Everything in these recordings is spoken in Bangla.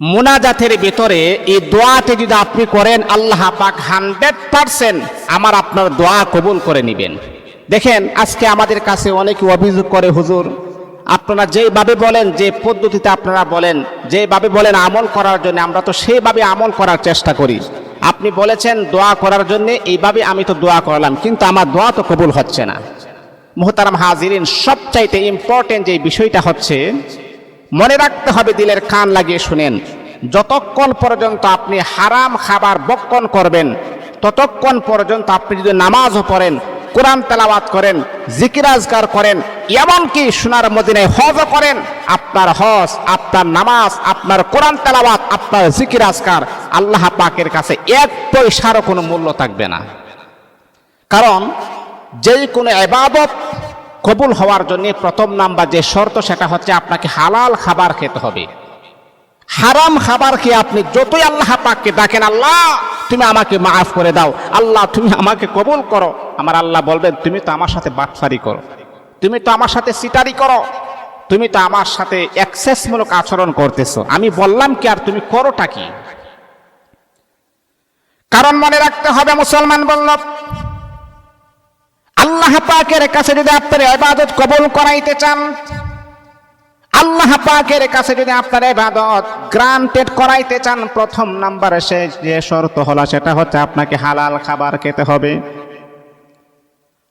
মোনাজাতের ভিতরে এই দোয়াতে যদি আপনি করেন, আল্লাহ পাক হান্ড্রেড পারসেন্ট আমার আপনার দোয়া কবুল করে নেবেন। দেখেন, আজকে আমাদের কাছে অনেকে অভিযোগ করে হুজুর। আপনারা যেইভাবে বলেন, যে পদ্ধতিতে আপনারা বলেন যেভাবে বলেন আমল করার জন্য, আমরা তো সেইভাবে আমল করার চেষ্টা করি। আপনি বলেছেন, দোয়া করার জন্য এইভাবে আমি তো দোয়া করলাম, কিন্তু আমার দোয়া তো কবুল হচ্ছে না। মোহতারাম হাজিরিন, সবচাইতে ইম্পর্টেন্ট যে বিষয়টা হচ্ছে মনে রাখতে হবে, দিলের কান লাগিয়ে শুনেন। যতক্ষণ পর্যন্ত আপনি হারাম খাবার বক্ষণ করবেন, ততক্ষণ পর্যন্ত আপনি যদি নামাজও পড়েন, কোরআন তেলাওয়াত করেন জিকিরাজগার করেন, এমনকি সোনার মদিনায় হজও করেন, আপনার হজ, আপনার নামাজ, আপনার কোরআন তেলাওয়াত, আপনার জিকিরাজগার আল্লাহ পাকের কাছে এক পয়সারও কোনো মূল্য থাকবে না। কারণ যেই কোনো এবাদত কবুল হওয়ার জন্য প্রথম নাম্বার যে শর্ত, সেটা হচ্ছে আপনাকে হালাল খাবার খেতে হবে। হারাম খাবার খেয়ে আপনি যতই আল্লাহ পাককে ডাকেন, আল্লাহ, তুমি আমাকে মাফ করে দাও। আল্লাহ, তুমি আমাকে কবুল করো। আমার আল্লাহ বলবেন, তুমি তো আমার সাথে বাটফারি করো। তুমি তো আমার সাথে সিটারি করো। তুমি তো আমার সাথে অ্যাক্সেসমূলক আচরণ করতেছো। আমি বললাম কি, আর তুমি করোটা কি? কারণ মনে রাখতে হবে, মুসলমান বলল আল্লাহ পাকের কাছে যদি আপনার ইবাদত কবুল করাইতে চান, আল্লাহ পাকের কাছে যদি আপনার ইবাদত গ্রান্টেড করাইতে চান, প্রথম নাম্বারে সে যে শর্ত হলো সেটা হচ্ছে আপনাকে হালাল খাবার খেতে হবে।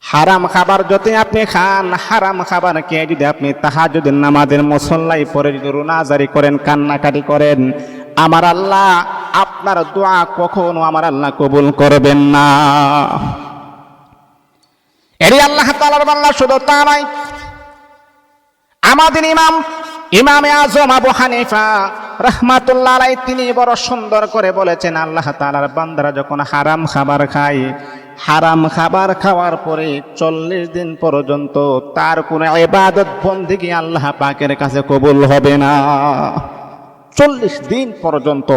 হারাম খাবার যতই আপনি খান, হারাম খাবার খেয়ে যদি আপনি তাহাজুদের নামাজের মুসল্লাই পরে যদি রুনাজারি করেন, কান্নাকাটি করেন, আমার আল্লাহ আপনার দোয়া কখনো আমার আল্লাহ কবুল করবেন না। এরই আল্লাহ তালার বাল্লা শুধু তা নয়। আমাদের ইমাম, ইমামে আজম আবু হানিফা রহমাতুল্লাহ তিনি বড় সুন্দর করে বলেছেন, আল্লাহ তালার বান্দারা যখন হারাম খাবার খায়, হারাম খাবার খাওয়ার পরে চল্লিশ দিন পর্যন্ত তার কোনো এবাদত বন্দিগি আল্লাহ পাকের কাছে কবুল হবে না। চল্লিশ দিন পর্যন্ত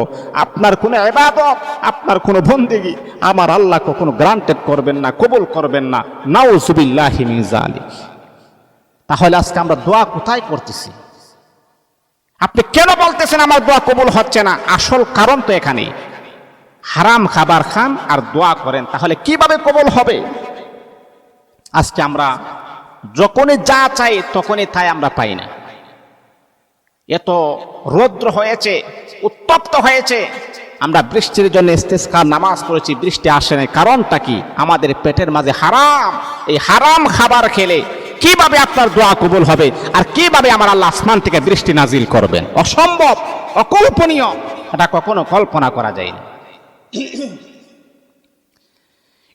আপনার কোনো এবাদত আপনার কোনো বন্দিগি, আমার আল্লাহ কখনো গ্রান্টেড করবেন না, কবুল করবেন না। মিন জালিক তাহলে আজকে আমরা দোয়া কোথায় করতেছি? আপনি কেন বলতেছেন আমার দোয়া কবুল হচ্ছে না? আসল কারণ তো এখানে হারাম খাবার খান আর দোয়া করেন, তাহলে কীভাবে কবুল হবে? আজকে আমরা যখনই যা চাই তখনই তাই আমরা পাই না। এত রৌদ্র হয়েছে, উত্তপ্ত হয়েছে। আমরা বৃষ্টির জন্য ইস্তেস্কার নামাজ পড়েছি, বৃষ্টি আসে না কারণটা কি? আমাদের পেটের মাঝে হারাম। এই হারাম খাবার খেলে কীভাবে আপনার দোয়া কবুল হবে? আর কীভাবে আমার আল্লাহ আসমান থেকে বৃষ্টি নাজিল করবেন? অসম্ভব, অকল্পনীয়। এটা কখনো কল্পনা করা যায় না।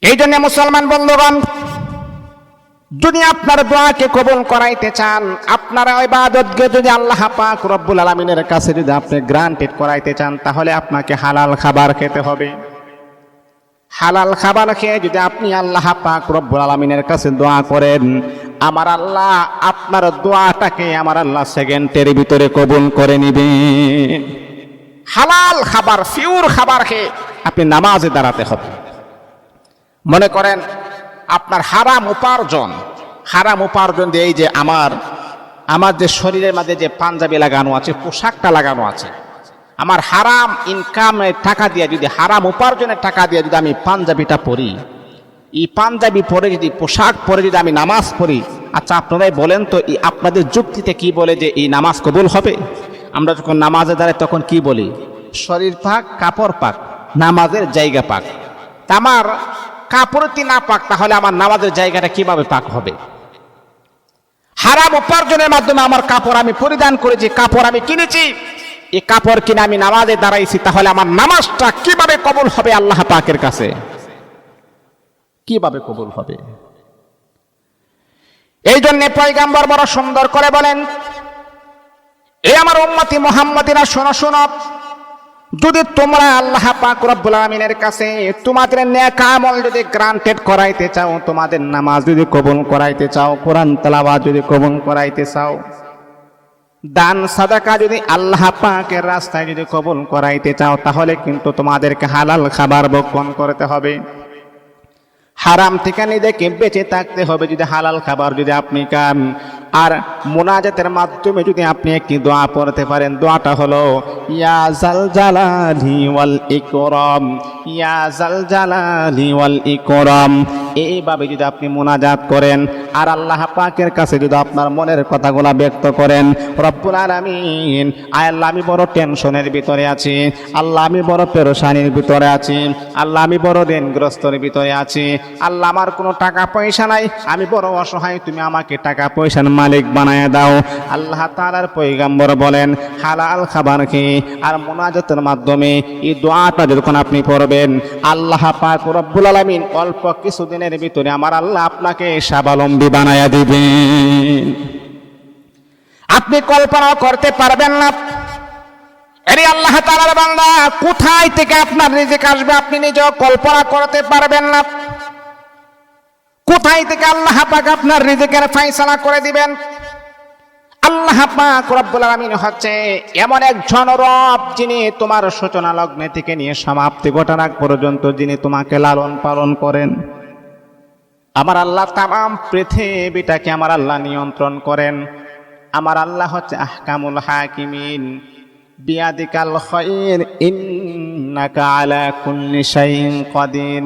এই জন্য মুসলমান বন্ধুগণ যদি আপনার দোয়াকে কবুল করাইতে চান, আপনার ইবাদতকে যদি আল্লাহ পাক রব্বুল আলমিনের কাছে যদি আপনি গ্রান্টেড করাইতে চান, তাহলে আপনাকে হালাল খাবার খেতে হবে। হালাল খাবার খেয়ে যদি আপনি আল্লাহ পাক রব্বুল আলমিনের কাছে দোয়া করেন, আমার আল্লাহ আপনার দোয়াটাকে আমার আল্লাহ সেকেন্ডের ভিতরে কবুল করে নিবেন হালাল খাবার ফিউর খাবার খেয়ে আপনি নামাজে দাঁড়াতে হবে। মনে করেন আপনার হারাম উপার্জন। হারাম উপার্জন দিয়ে এই যে আমার আমার যে শরীরের মাঝে যে পাঞ্জাবি লাগানো আছে, পোশাকটা লাগানো আছে, আমার হারাম ইনকামের টাকা দিয়ে যদি, হারাম উপার্জনের টাকা দিয়ে যদি আমি পাঞ্জাবিটা পরি, এই পাঞ্জাবি পরে যদি, পোশাক পরে যদি আমি নামাজ পড়ি আচ্ছা আপনারাই বলেন তো, এই আপনাদের যুক্তিতে কি বলে যে এই নামাজ কবুল হবে? আমরা যখন নামাজে দাঁড়াই তখন কি বলি? শরীর পাক, কাপড় পাক, নামাজের জায়গা পাক। আমার কাপড়টি না পাক তাহলে আমার নামাজের জায়গাটা কীভাবে পাক হবে? হারাম উপার্জনের মাধ্যমে আমার কাপড় আমি পরিধান করেছি, কাপড় আমি কিনেছি। এই কাপড় কিনে আমি নামাজে দাঁড়াইছি, তাহলে আমার নামাজটা কীভাবে কবুল হবে আল্লাহ পাকের কাছে? কীভাবে কবুল হবে? এই জন্য পয়গাম্বর বড় সুন্দর করে বলেন এই আমার উম্মতি মোহাম্মদিনা, শোনো শোনো। যদি তোমরা আল্লাহ পাক রব্বুল আমিনের কাছে তোমাদের নেক আমল যদি গ্রান্টেড করাইতে চাও, তোমাদের নামাজ যদি কবুল করাইতে চাও, কোরআন তেলাওয়াত যদি কবুল করাইতে চাও, দান, সাদাকা যদি আল্লাহ পাকের রাস্তায় যদি কবুল করাইতে চাও, তাহলে কিন্তু তোমাদেরকে হালাল খাবার বক্ষণ করতে হবে। হারাম থেকে নিজেকে বেঁচে থাকতে হবে যদি হালাল খাবার যদি আপনি খান। আর মোনাজাতের মাধ্যমে যদি আপনি একটি দোয়া পড়তে পারেন, দোয়াটা হলো, ইয়া জাল জালালি ওয়াল ইকরাম, ইয়া জাল জালালি ওয়াল ইকরাম। এইভাবে যদি আপনি মোনাজাত করেন, আর আল্লাহ পাকের কাছে যদি আপনার মনের কথাগুলো ব্যক্ত করেন, রব্বুল আলামিন আল্লাহ, আমি বড় টেনশনের ভিতরে আছি, আল্লাহ, আমি বড় পেরেশানির ভিতরে আছি, আল্লাহ, আমি বড় ঋণগ্রস্তর ভিতরে আছি, আল্লাহ, আমার কোনো টাকা পয়সা নাই, আমি বড় অসহায়, তুমি আমাকে টাকা পয়সার মালিক বানায় দাও। আল্লাহ তাআলার পয়গাম্বর বলেন, হালাল খাবার খেয়ে আর মোনাজাতের মাধ্যমে এই দোয়াটা যখন আপনি পড়বেন, আল্লাহ পাক রব্বুল আলামিন অল্প কিছুদিনের ভিতরে আমার আল্লাহ আপনাকে স্বাবলম্বী বানায়া দিবেন আপনি কল্পনা করতে পারবেন না। আরে আল্লাহ তাআলার বান্দা, কোথায় থেকে আপনার রিজিক আসবে আপনি নিজেও কল্পনা করতে পারবেন না। কোথায় থেকে আল্লাহ পাক আপনার রিজিকের ফয়সালা করে দিবেন? আল্লাহ পাক রব্বুল আলামিন হচ্ছে এমন একজন রব যিনি তোমার সূচনা লগ্নে থেকে নিয়ে সমাপ্তি ঘটনা পর্যন্ত যিনি তোমাকে লালন পালন করেন। আমার আল্লাহ তাম পৃথিবীটাকে আমার আল্লাহ নিয়ন্ত্রণ করেন। আমার আল্লাহ হচ্ছে আহকামুল হাকিমিন। বিয়াদিকাল খৈর ইন্নাকা আলা কুল্লি শাইইন কাদির।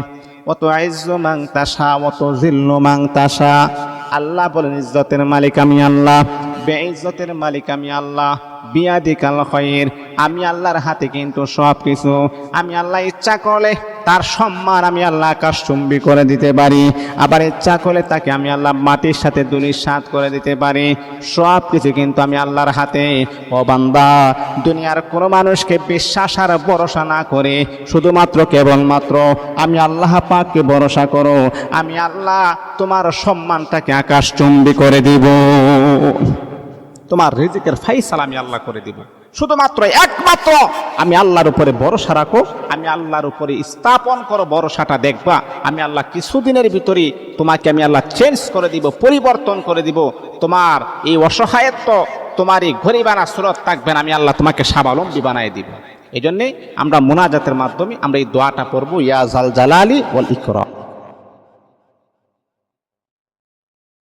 অত আইজ মাং তাসা অত জিল্লু মাং তাসা আল্লাহ বলেন, ইজ্জতের মালিক আমি আল্লাহ বেইজ্জতের মালিক আমি আল্লাহ। বিয়াদিকাল খৈর আমি আল্লাহর হাতে কিন্তু সব কিছু আমি আল্লাহ ইচ্ছা করলে তার সম্মান আমি আল্লাহ আকাশ চুম্বি করে দিতে পারি। আবার ইচ্ছা করলে তাকে আমি আল্লাহ মাটির সাথে দুনির সাথ করে দিতে পারি। সব কিছু কিন্তু আমি আল্লাহর হাতে। ও বান্দা, দুনিয়ার কোনো মানুষকে বিশ্বাস আর ভরসা না করে শুধুমাত্র কেবলমাত্র আমি আল্লাহ পাককে ভরসা করো। আমি আল্লাহ তোমার সম্মানটাকে আকাশ চুম্বি করে দিব। তোমার রিজিকের ফাইসাল আমি আল্লাহ করে দিব। শুধুমাত্র একমাত্র আমি আল্লাহর উপরে ভরসা রাখো, আমি আল্লাহর উপরে স্থাপন করো, ভরসাটা দেখবা। আমি আল্লাহ কিছুদিনের ভিতরে তোমাকে আমি আল্লাহ চেঞ্জ করে দিব, পরিবর্তন করে দিব। তোমার এই অসহায়ত্ব, তোমার এই গরিবানা সুরত থাকবেন আমি আল্লাহ তোমাকে স্বাবলম্বী বানায় দিব। এই আমরা মোনাজাতের মাধ্যমে আমরা এই দোয়াটা পড়ব, ইয়া জাল জালালি ওয়াল ইকরাম।